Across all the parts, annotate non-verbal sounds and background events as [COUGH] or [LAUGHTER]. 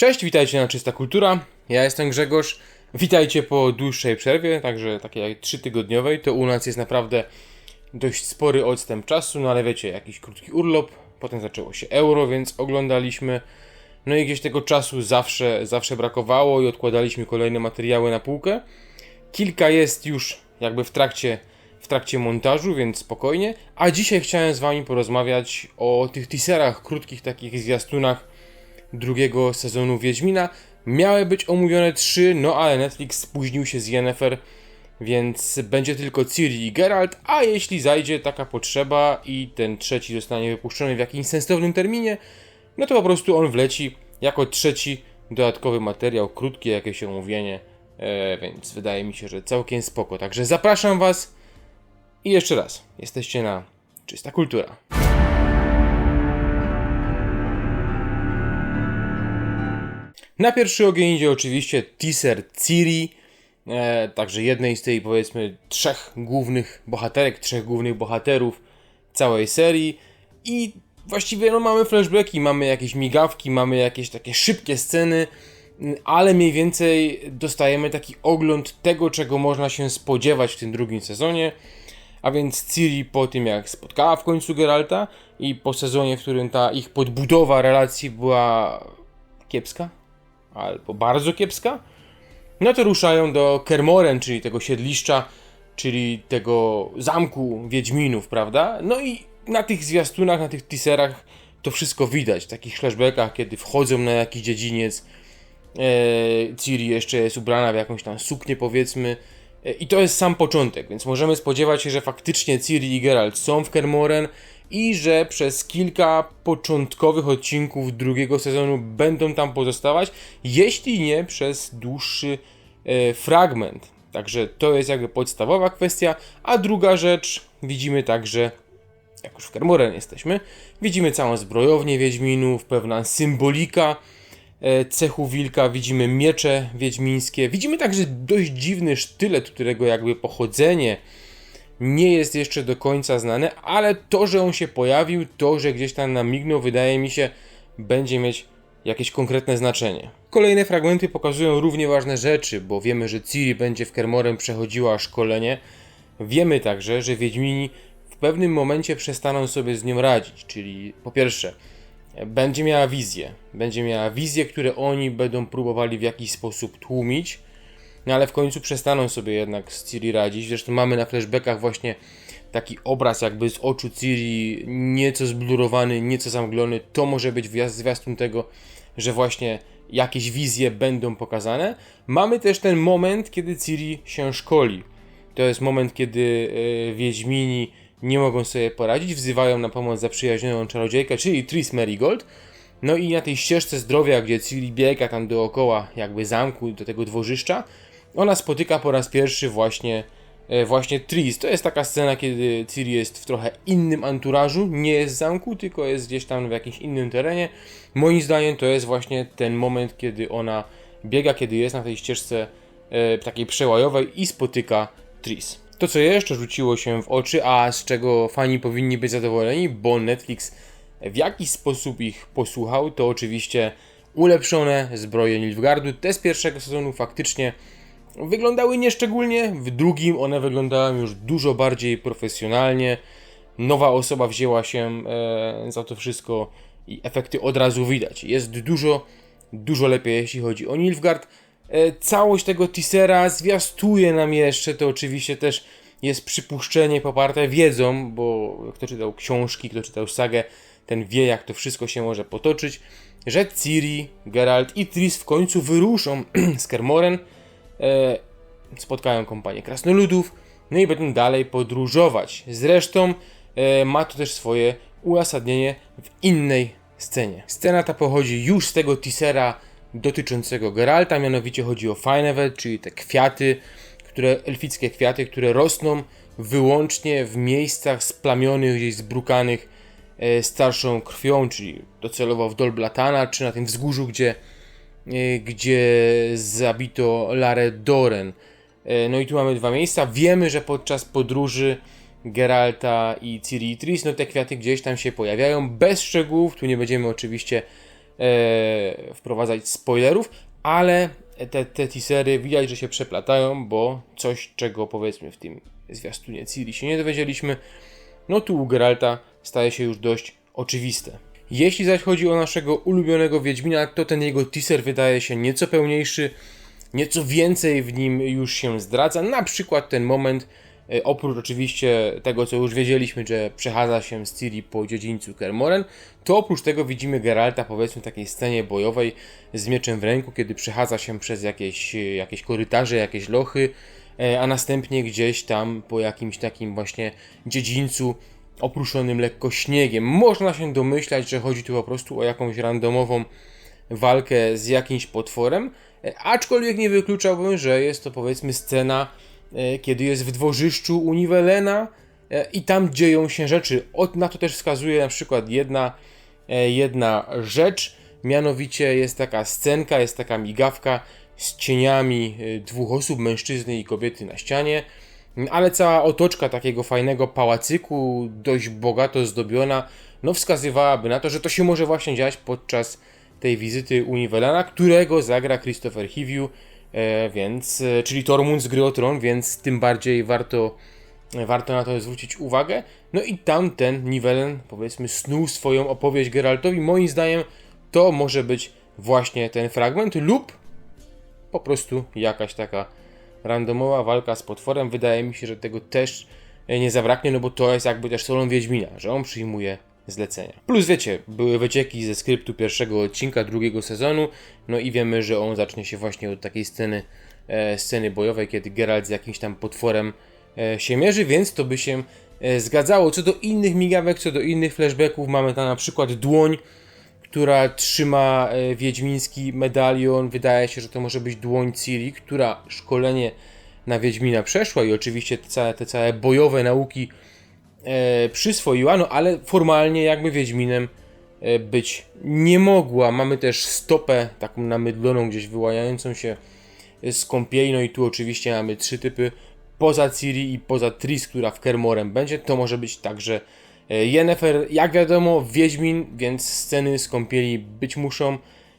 Cześć, witajcie na Czysta Kultura. Ja jestem Grzegorz. Witajcie po dłuższej przerwie, także takiej trzytygodniowej. To u nas jest naprawdę dość spory odstęp czasu, no ale wiecie, jakiś krótki urlop, potem zaczęło się euro, więc oglądaliśmy. No i gdzieś tego czasu zawsze, zawsze brakowało i odkładaliśmy kolejne materiały na półkę. Kilka jest już jakby w trakcie, w trakcie montażu, więc spokojnie. A dzisiaj chciałem z Wami porozmawiać o tych teaserach, krótkich takich zwiastunach drugiego sezonu Wiedźmina. Miały być omówione trzy, no ale Netflix spóźnił się z Yennefer, więc będzie tylko Ciri i Geralt, a jeśli zajdzie taka potrzeba i ten trzeci zostanie wypuszczony w jakimś sensownym terminie, no to po prostu on wleci jako trzeci dodatkowy materiał, krótkie jakieś omówienie, e, więc wydaje mi się, że całkiem spoko. Także zapraszam Was i jeszcze raz, jesteście na Czysta Kultura. Na pierwszy ogień idzie oczywiście teaser Ciri, e, także jednej z tej powiedzmy trzech głównych bohaterek, trzech głównych bohaterów całej serii i właściwie no mamy flashbacki, mamy jakieś migawki, mamy jakieś takie szybkie sceny, ale mniej więcej dostajemy taki ogląd tego, czego można się spodziewać w tym drugim sezonie. A więc Ciri po tym, jak spotkała w końcu Geralta i po sezonie, w którym ta ich podbudowa relacji była kiepska, albo bardzo kiepska, no to ruszają do Kermoren, czyli tego siedliszcza, czyli tego zamku Wiedźminów, prawda? No i na tych zwiastunach, na tych teaserach to wszystko widać, w takich flashbackach, kiedy wchodzą na jakiś dziedziniec, e, Ciri jeszcze jest ubrana w jakąś tam suknię powiedzmy, e, i to jest sam początek, więc możemy spodziewać się, że faktycznie Ciri i Geralt są w Kermoren i że przez kilka początkowych odcinków drugiego sezonu będą tam pozostawać, jeśli nie przez dłuższy e, fragment. Także to jest jakby podstawowa kwestia, a druga rzecz, widzimy także, jak już w Kermoren jesteśmy, widzimy całą zbrojownię Wiedźminów, pewna symbolika e, cechu wilka, widzimy miecze wiedźmińskie, widzimy także dość dziwny sztylet, którego jakby pochodzenie nie jest jeszcze do końca znane, ale to, że on się pojawił, to, że gdzieś tam namignął, wydaje mi się, będzie mieć jakieś konkretne znaczenie. Kolejne fragmenty pokazują równie ważne rzeczy, bo wiemy, że Ciri będzie w Kermorem przechodziła szkolenie. Wiemy także, że Wiedźmini w pewnym momencie przestaną sobie z nią radzić, czyli po pierwsze, będzie miała wizję. Będzie miała wizje, które oni będą próbowali w jakiś sposób tłumić no ale w końcu przestaną sobie jednak z Ciri radzić. Zresztą mamy na flashbackach właśnie taki obraz jakby z oczu Ciri, nieco zblurowany, nieco zamglony. To może być zwiastun tego, że właśnie jakieś wizje będą pokazane. Mamy też ten moment, kiedy Ciri się szkoli. To jest moment, kiedy yy, Wiedźmini nie mogą sobie poradzić, wzywają na pomoc zaprzyjaźnioną czarodziejkę, czyli Tris Merigold. No i na tej ścieżce zdrowia, gdzie Ciri biega tam dookoła jakby zamku, do tego dworzyszcza, ona spotyka po raz pierwszy właśnie, e, właśnie Tris. To jest taka scena, kiedy Ciri jest w trochę innym anturażu, nie jest w zamku, tylko jest gdzieś tam w jakimś innym terenie. Moim zdaniem to jest właśnie ten moment, kiedy ona biega, kiedy jest na tej ścieżce e, takiej przełajowej i spotyka Tris. To, co jeszcze rzuciło się w oczy, a z czego fani powinni być zadowoleni, bo Netflix w jakiś sposób ich posłuchał, to oczywiście ulepszone zbroje Nilfgaardu. Te z pierwszego sezonu faktycznie wyglądały nieszczególnie, w drugim one wyglądały już dużo bardziej profesjonalnie. Nowa osoba wzięła się e, za to wszystko i efekty od razu widać. Jest dużo, dużo lepiej jeśli chodzi o Nilfgaard. E, całość tego teasera zwiastuje nam jeszcze, to oczywiście też jest przypuszczenie poparte wiedzą, bo kto czytał książki, kto czytał sagę, ten wie jak to wszystko się może potoczyć, że Ciri, Geralt i Tris w końcu wyruszą [CLEARS THROAT] z Kermoren spotkają kompanię krasnoludów, no i będą dalej podróżować. Zresztą e, ma to też swoje uzasadnienie w innej scenie. Scena ta pochodzi już z tego teasera dotyczącego Geralta, mianowicie chodzi o Fajnewet, czyli te kwiaty, które, elfickie kwiaty, które rosną wyłącznie w miejscach splamionych, gdzieś zbrukanych e, starszą krwią, czyli docelowo w Dolblatana, czy na tym wzgórzu, gdzie E, gdzie zabito Larę Doren. E, no i tu mamy dwa miejsca. Wiemy, że podczas podróży Geralta i Ciri i Tris, no te kwiaty gdzieś tam się pojawiają, bez szczegółów, tu nie będziemy oczywiście e, wprowadzać spoilerów, ale te, te teasery widać, że się przeplatają, bo coś, czego powiedzmy w tym zwiastunie Ciri się nie dowiedzieliśmy, no tu u Geralta staje się już dość oczywiste. Jeśli zaś chodzi o naszego ulubionego Wiedźmina, to ten jego teaser wydaje się nieco pełniejszy, nieco więcej w nim już się zdradza, na przykład ten moment, e, oprócz oczywiście tego, co już wiedzieliśmy, że przechadza się z Ciri po dziedzińcu Kermoren, to oprócz tego widzimy Geralta powiedzmy w takiej scenie bojowej z mieczem w ręku, kiedy przechadza się przez jakieś, e, jakieś korytarze, jakieś lochy, e, a następnie gdzieś tam po jakimś takim właśnie dziedzińcu opruszonym lekko śniegiem. Można się domyślać, że chodzi tu po prostu o jakąś randomową walkę z jakimś potworem, e, aczkolwiek nie wykluczałbym, że jest to powiedzmy scena, e, kiedy jest w dworzyszczu u Nivelena e, i tam dzieją się rzeczy. Na to też wskazuje na przykład jedna, jedna rzecz, mianowicie jest taka scenka, jest taka migawka z cieniami dwóch osób, mężczyzny i kobiety na ścianie ale cała otoczka takiego fajnego pałacyku, dość bogato zdobiona, no wskazywałaby na to, że to się może właśnie dziać podczas tej wizyty u Nivelana, którego zagra Christopher Hivju, e, więc, e, czyli Tormund z gry o Tron, więc tym bardziej warto, warto na to zwrócić uwagę. No i tam ten Nivelen, powiedzmy, snuł swoją opowieść Geraltowi. Moim zdaniem to może być właśnie ten fragment lub po prostu jakaś taka randomowa walka z potworem, wydaje mi się, że tego też nie zabraknie, no bo to jest jakby też solą Wiedźmina, że on przyjmuje zlecenia. Plus wiecie, były wycieki ze skryptu pierwszego odcinka drugiego sezonu, no i wiemy, że on zacznie się właśnie od takiej sceny, e, sceny bojowej, kiedy Geralt z jakimś tam potworem e, się mierzy, więc to by się e, zgadzało. Co do innych migawek, co do innych flashbacków, mamy tam na przykład dłoń, która trzyma e, wiedźmiński medalion. Wydaje się, że to może być dłoń Ciri, która szkolenie na Wiedźmina przeszła i oczywiście te całe, te całe bojowe nauki e, przyswoiła, no ale formalnie jakby Wiedźminem e, być nie mogła. Mamy też stopę taką namydloną, gdzieś wyłaniającą się z kąpieli, no i tu oczywiście mamy trzy typy poza Ciri i poza Tris, która w Kermorem będzie. To może być także Yennefer, jak wiadomo, Wiedźmin, więc sceny z kąpieli być muszą,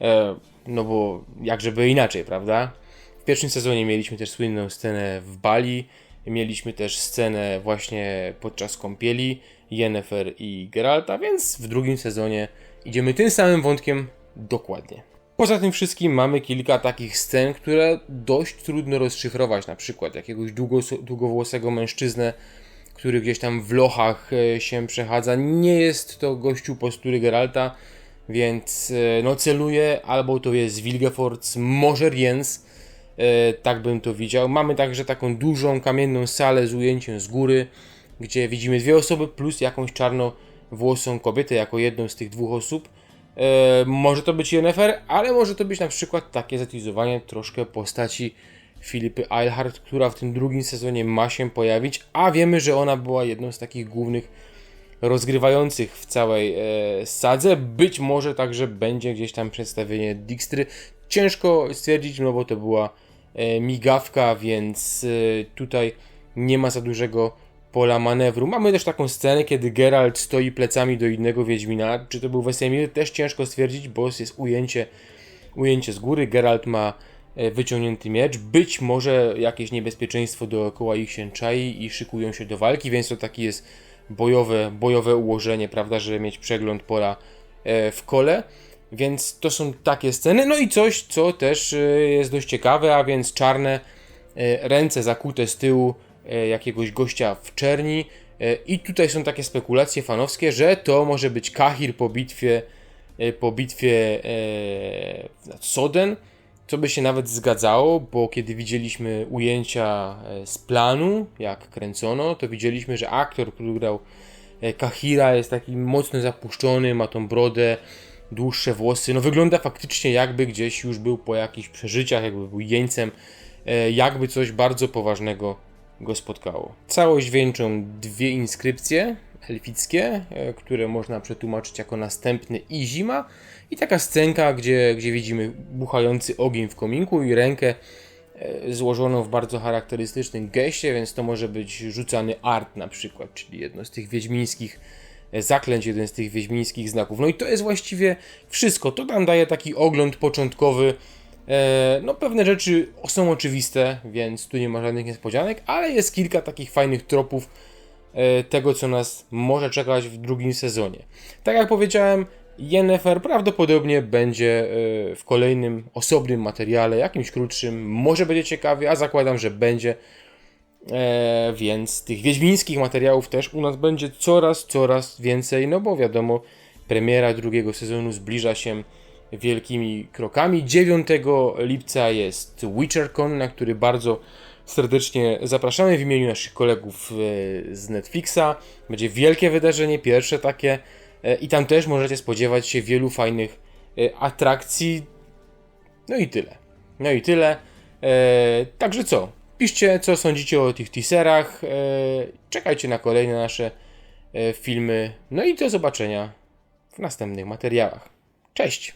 e, no bo jakżeby inaczej, prawda? W pierwszym sezonie mieliśmy też słynną scenę w Bali, mieliśmy też scenę właśnie podczas kąpieli Yennefer i Geralta, więc w drugim sezonie idziemy tym samym wątkiem dokładnie. Poza tym wszystkim mamy kilka takich scen, które dość trudno rozszyfrować, na przykład jakiegoś długowłosego mężczyznę, który gdzieś tam w lochach e, się przechadza. Nie jest to gościu postury Geralta, więc e, no celuje albo to jest Wilgefortz, może Jens, e, tak bym to widział. Mamy także taką dużą kamienną salę z ujęciem z góry, gdzie widzimy dwie osoby plus jakąś czarnowłosą kobietę jako jedną z tych dwóch osób. może to być Yennefer, ale może to być na przykład takie zatyzowanie troszkę postaci Filipy Eilhart, która w tym drugim sezonie ma się pojawić, a wiemy, że ona była jedną z takich głównych rozgrywających w całej e, sadze. Być może także będzie gdzieś tam przedstawienie Dijkstry. Ciężko stwierdzić, no bo to była e, migawka, więc e, tutaj nie ma za dużego pola manewru. Mamy też taką scenę, kiedy Geralt stoi plecami do innego Wiedźmina. Czy to był Wesemir? Też ciężko stwierdzić, bo jest ujęcie, ujęcie z góry. Geralt ma wyciągnięty miecz. Być może jakieś niebezpieczeństwo dookoła ich się czai i szykują się do walki, więc to taki jest bojowe, bojowe ułożenie, prawda, żeby mieć przegląd pola e, w kole. Więc to są takie sceny. No i coś, co też e, jest dość ciekawe, a więc czarne ręce zakute z tyłu jakiegoś gościa w czerni. I tutaj są takie spekulacje fanowskie, że to może być Kahir po bitwie po bitwie Soden co by się nawet zgadzało, bo kiedy widzieliśmy ujęcia e, z planu, jak kręcono, to widzieliśmy, że aktor, który grał e, Kahira jest taki mocno zapuszczony, ma tą brodę, dłuższe włosy. No wygląda faktycznie jakby gdzieś już był po jakichś przeżyciach, jakby był jeńcem, e, jakby coś bardzo poważnego go spotkało. Całość wieńczą dwie inskrypcje elfickie, które można przetłumaczyć jako następny i zima i taka scenka, gdzie, gdzie widzimy buchający ogień w kominku i rękę e, złożoną w bardzo charakterystycznym geście, więc to może być rzucany art na przykład, czyli jedno z tych wiedźmińskich e, zaklęć, jeden z tych wiedźmińskich znaków. No i to jest właściwie wszystko. To nam daje taki ogląd początkowy. E, no pewne rzeczy są oczywiste, więc tu nie ma żadnych niespodzianek, ale jest kilka takich fajnych tropów e, tego, co nas może czekać w drugim sezonie. Tak jak powiedziałem, Yennefer prawdopodobnie będzie e, w kolejnym osobnym materiale, jakimś krótszym, może będzie ciekawie, a zakładam, że będzie. E, więc tych wiedźmińskich materiałów też u nas będzie coraz, coraz więcej, no bo wiadomo, premiera drugiego sezonu zbliża się wielkimi krokami. 9 lipca jest WitcherCon, na który bardzo serdecznie zapraszamy w imieniu naszych kolegów e, z Netflixa. Będzie wielkie wydarzenie, pierwsze takie e, i tam też możecie spodziewać się wielu fajnych e, atrakcji. No i tyle. No i tyle. Także co? Piszcie, co sądzicie o tych teaserach. Czekajcie na kolejne nasze filmy. No i do zobaczenia w następnych materiałach. Cześć!